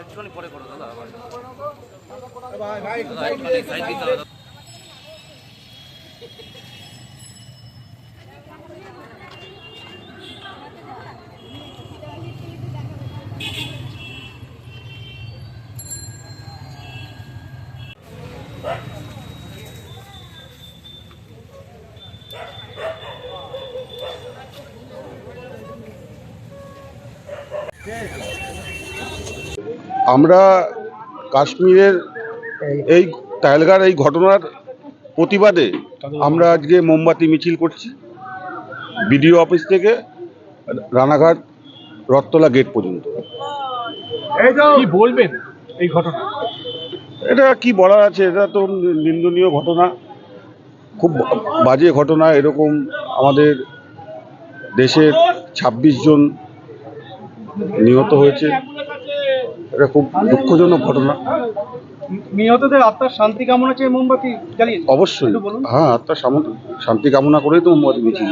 একটুখানি পরে করো দাদা আবার। ভাই আমরা কাশ্মীরের এই টাইলগার এই ঘটনার প্রতিবাদে আমরা আজকে মোমবাতি মিছিল করছি। বিডিও অফিস থেকে রানাঘাট রথতলা গেট পর্যন্ত। কি বলবেন এই ঘটনা? এটা কি বলার আছে? এটা তো নিন্দনীয় ঘটনা। খুব বাজে ঘটনা। এরকম আমাদের দেশের ২৬ জন নিহত হয়েছে। এটা খুব দুঃখজনক ঘটনা। নিহতদের আত্মার শান্তি কামনা চেয়ে মোমবাতি জ্বালিয়েছে। অবশ্যই। হ্যাঁ আত্মার শান্তি কামনা করেই তো মোমবাতি মিছিল